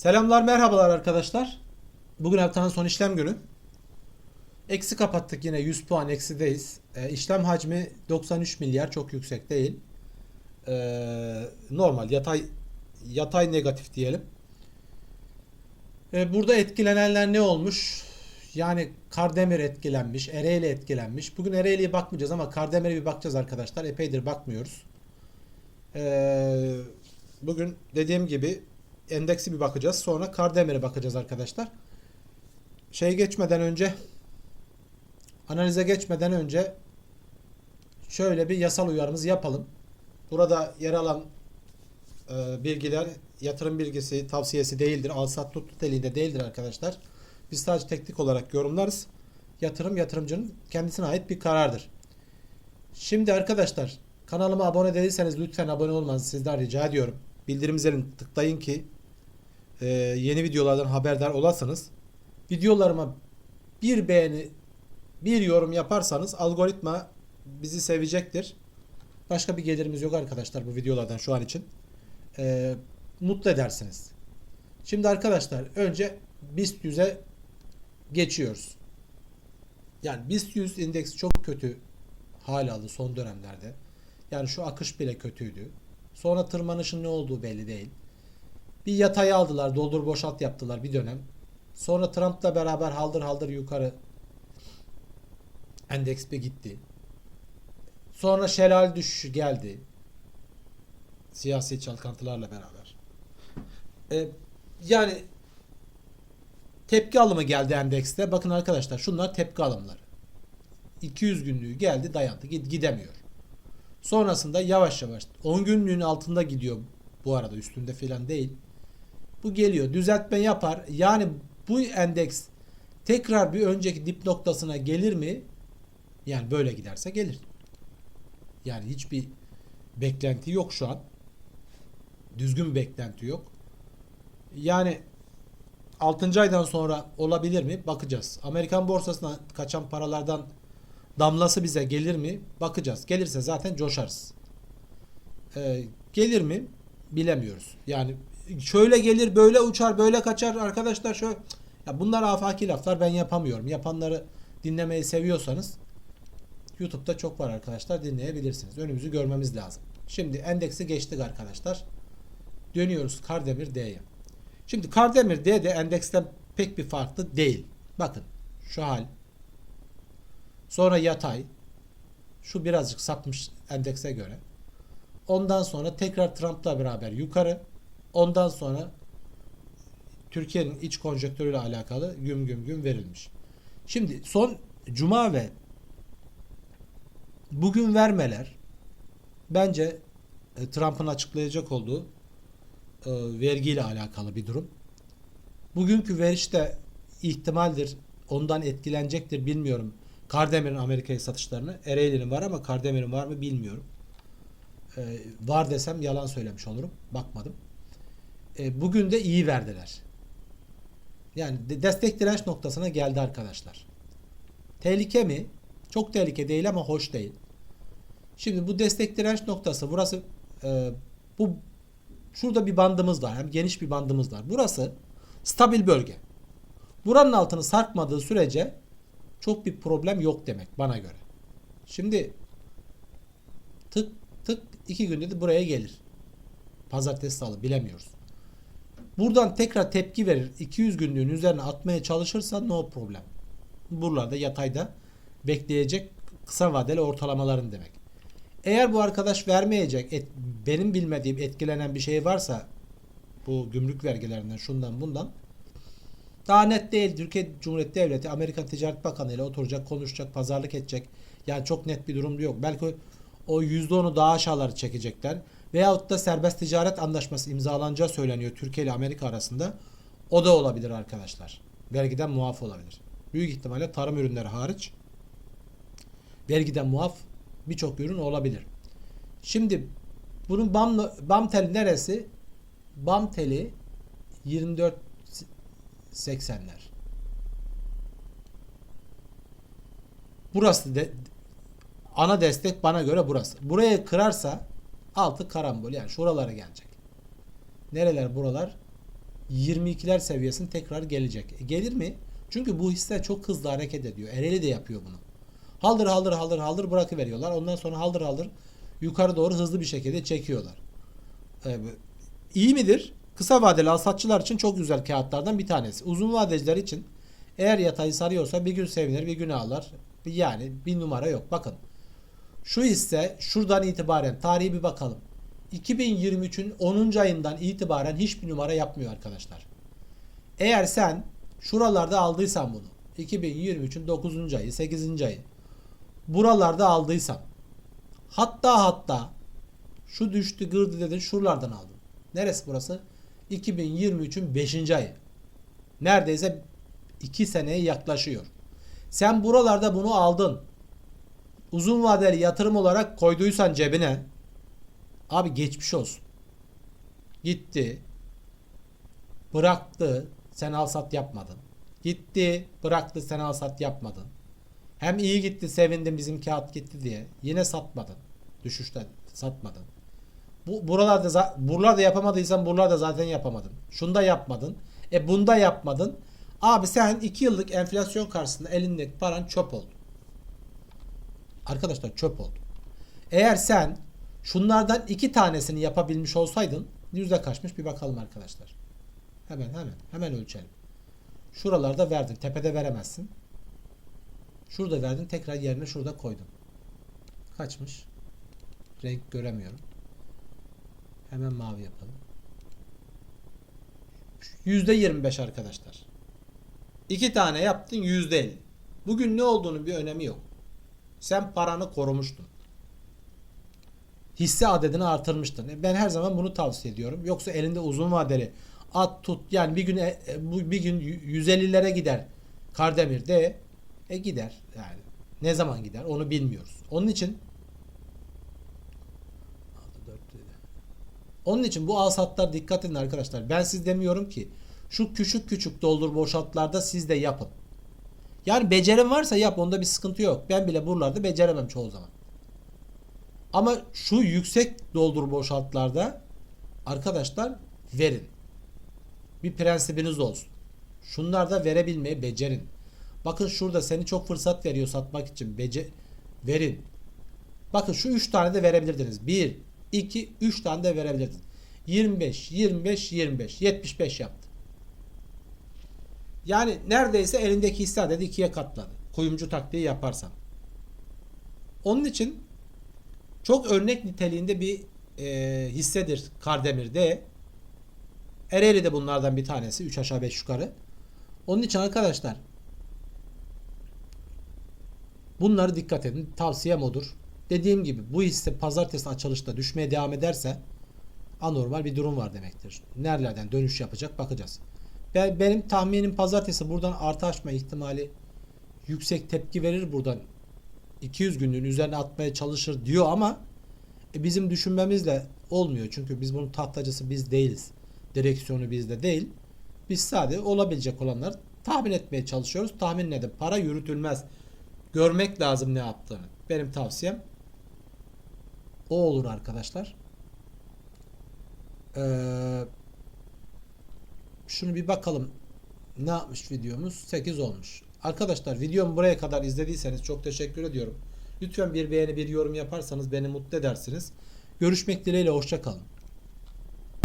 Selamlar merhabalar arkadaşlar. Bugün haftanın son işlem günü. Eksi kapattık yine 100 puan eksideyiz. E, işlem hacmi 93 milyar çok yüksek değil. E, normal yatay yatay negatif diyelim. E, burada etkilenenler ne olmuş? Yani Kardemir etkilenmiş, Ereğli etkilenmiş. Bugün Ereğli'ye bakmayacağız ama Kardemir'e bir bakacağız arkadaşlar. Epeydir bakmıyoruz. E, bugün dediğim gibi endeksi bir bakacağız. Sonra Kardemir'e bakacağız arkadaşlar. Şey geçmeden önce analize geçmeden önce şöyle bir yasal uyarımızı yapalım. Burada yer alan e, bilgiler yatırım bilgisi tavsiyesi değildir. Al sat tut niteliğinde değildir arkadaşlar. Biz sadece teknik olarak yorumlarız. Yatırım yatırımcının kendisine ait bir karardır. Şimdi arkadaşlar kanalıma abone değilseniz lütfen abone olmanızı sizden rica ediyorum. Bildirim zilini tıklayın ki e, yeni videolardan haberdar olasınız. Videolarıma bir beğeni, bir yorum yaparsanız algoritma bizi sevecektir. Başka bir gelirimiz yok arkadaşlar bu videolardan şu an için. E, mutlu edersiniz. Şimdi arkadaşlar önce BIST 100'e geçiyoruz. Yani BIST 100 indeksi çok kötü hal aldı son dönemlerde. Yani şu akış bile kötüydü. Sonra tırmanışın ne olduğu belli değil. Bir yatayı aldılar, doldur boşalt yaptılar bir dönem. Sonra Trump'la beraber haldır haldır yukarı endeks bir gitti. Sonra şelal düşüşü geldi. Siyasi çalkantılarla beraber. Ee, yani tepki alımı geldi endekste. Bakın arkadaşlar şunlar tepki alımları. 200 günlüğü geldi dayandı. Gid gidemiyor. Sonrasında yavaş yavaş 10 günlüğün altında gidiyor bu arada üstünde filan değil. Bu geliyor. Düzeltme yapar. Yani bu endeks tekrar bir önceki dip noktasına gelir mi? Yani böyle giderse gelir. Yani hiçbir beklenti yok şu an. Düzgün bir beklenti yok. Yani 6. aydan sonra olabilir mi? Bakacağız. Amerikan borsasına kaçan paralardan damlası bize gelir mi? Bakacağız. Gelirse zaten coşarız. Ee, gelir mi? Bilemiyoruz. Yani şöyle gelir, böyle uçar, böyle kaçar arkadaşlar şöyle. Ya bunlar afaki laflar ben yapamıyorum. Yapanları dinlemeyi seviyorsanız YouTube'da çok var arkadaşlar dinleyebilirsiniz. Önümüzü görmemiz lazım. Şimdi endeksi geçtik arkadaşlar. Dönüyoruz Kardemir D'ye. Şimdi Kardemir D de endeksten pek bir farklı değil. Bakın şu hal. Sonra yatay. Şu birazcık sapmış endekse göre. Ondan sonra tekrar Trump'la beraber yukarı. Ondan sonra Türkiye'nin iç konjonktürüyle alakalı güm güm güm verilmiş. Şimdi son cuma ve bugün vermeler bence e, Trump'ın açıklayacak olduğu e, vergiyle alakalı bir durum. Bugünkü veriş de ihtimaldir ondan etkilenecektir bilmiyorum. Kardemir'in Amerika'ya satışlarını. Ereğli'nin var ama Kardemir'in var mı bilmiyorum. Ee, var desem yalan söylemiş olurum. Bakmadım. Ee, bugün de iyi verdiler. Yani de- destek direnç noktasına geldi arkadaşlar. Tehlike mi? Çok tehlike değil ama hoş değil. Şimdi bu destek direnç noktası burası e, bu şurada bir bandımız var. Hem geniş bir bandımız var. Burası stabil bölge. Buranın altını sarkmadığı sürece çok bir problem yok demek bana göre. Şimdi tık tık iki günde de buraya gelir. Pazartesi salı bilemiyoruz. Buradan tekrar tepki verir. 200 günlüğün üzerine atmaya çalışırsa no problem. Buralarda yatayda bekleyecek kısa vadeli ortalamaların demek. Eğer bu arkadaş vermeyecek et, benim bilmediğim etkilenen bir şey varsa bu gümrük vergilerinden şundan bundan daha net değil. Türkiye Cumhuriyeti Devleti Amerikan Ticaret Bakanı ile oturacak, konuşacak, pazarlık edecek. Yani çok net bir durum yok. Belki o %10'u daha aşağıları çekecekler. Veyahut da serbest ticaret anlaşması imzalanacağı söyleniyor Türkiye ile Amerika arasında. O da olabilir arkadaşlar. Vergiden muaf olabilir. Büyük ihtimalle tarım ürünleri hariç vergiden muaf birçok ürün olabilir. Şimdi bunun BAM, BAM teli neresi? BAM teli 24 80'ler. Burası de ana destek bana göre burası. Buraya kırarsa altı karambol yani şuralara gelecek. Nereler buralar? 22'ler seviyesine tekrar gelecek. E, gelir mi? Çünkü bu hisse çok hızlı hareket ediyor. Ereğli de yapıyor bunu. Haldır haldır haldır haldır bırakıveriyorlar. Ondan sonra haldır haldır yukarı doğru hızlı bir şekilde çekiyorlar. Ee, iyi midir? Kısa vadeli alsatçılar için çok güzel kağıtlardan bir tanesi. Uzun vadeciler için eğer yatayı sarıyorsa bir gün sevinir bir gün ağlar. Yani bir numara yok. Bakın şu hisse şuradan itibaren tarihi bir bakalım. 2023'ün 10. ayından itibaren hiçbir numara yapmıyor arkadaşlar. Eğer sen şuralarda aldıysan bunu 2023'ün 9. ayı 8. ayı buralarda aldıysan hatta hatta şu düştü gırdı dedin şuralardan aldın. Neresi burası? 2023'ün 5. ayı. Neredeyse 2 seneye yaklaşıyor. Sen buralarda bunu aldın. Uzun vadeli yatırım olarak koyduysan cebine abi geçmiş olsun. Gitti. Bıraktı. Sen al sat yapmadın. Gitti. Bıraktı. Sen al sat yapmadın. Hem iyi gitti sevindim bizim kağıt gitti diye. Yine satmadın. Düşüşten satmadın. Bu buralarda buralarda yapamadıysan buralarda zaten yapamadın. Şunda yapmadın. E bunda yapmadın. Abi sen 2 yıllık enflasyon karşısında elindeki paran çöp oldu. Arkadaşlar çöp oldu. Eğer sen şunlardan iki tanesini yapabilmiş olsaydın yüzde kaçmış bir bakalım arkadaşlar. Hemen hemen hemen ölçelim. Şuralarda verdin. Tepede veremezsin. Şurada verdin. Tekrar yerine şurada koydun. Kaçmış? Renk göremiyorum. Hemen mavi yapalım. Yüzde 25 arkadaşlar. İki tane yaptın yüzde 50. Bugün ne olduğunu bir önemi yok. Sen paranı korumuştun. Hisse adedini artırmıştın. E, Ben her zaman bunu tavsiye ediyorum. Yoksa elinde uzun vadeli at tut yani bir gün e, e, bu bir gün 150'lere gider Kardemir de e gider yani. Ne zaman gider onu bilmiyoruz. Onun için Onun için bu alsatlar dikkat edin arkadaşlar. Ben siz demiyorum ki şu küçük küçük doldur boşaltlarda siz de yapın. Yani becerim varsa yap onda bir sıkıntı yok. Ben bile buralarda beceremem çoğu zaman. Ama şu yüksek doldur boşaltlarda arkadaşlar verin. Bir prensibiniz olsun. Şunlarda verebilmeyi becerin. Bakın şurada seni çok fırsat veriyor satmak için. Bece verin. Bakın şu 3 tane de verebilirdiniz. 1, 2, 3 tane de verebilirdiniz. 25, 25, 25. 75 yaptı. Yani neredeyse elindeki hisse adedi ikiye katladı. Kuyumcu taktiği yaparsan. Onun için çok örnek niteliğinde bir e, hissedir Kardemir'de. Ereğli de bunlardan bir tanesi. 3 aşağı 5 yukarı. Onun için arkadaşlar bunları dikkat edin. Tavsiyem odur. Dediğim gibi bu hisse pazartesi açılışta düşmeye devam ederse anormal bir durum var demektir. Nerelerden dönüş yapacak bakacağız. Ben, benim tahminim pazartesi buradan artı açma ihtimali yüksek tepki verir buradan 200 günlüğün üzerine atmaya çalışır diyor ama e, bizim düşünmemizle olmuyor. Çünkü biz bunun tahtacısı biz değiliz. Direksiyonu bizde değil. Biz sadece olabilecek olanları tahmin etmeye çalışıyoruz. Tahmin nedir? Para yürütülmez. Görmek lazım ne yaptığını. Benim tavsiyem o olur arkadaşlar. Ee, şunu bir bakalım. Ne yapmış videomuz? 8 olmuş. Arkadaşlar videomu buraya kadar izlediyseniz çok teşekkür ediyorum. Lütfen bir beğeni bir yorum yaparsanız beni mutlu edersiniz. Görüşmek dileğiyle hoşça kalın.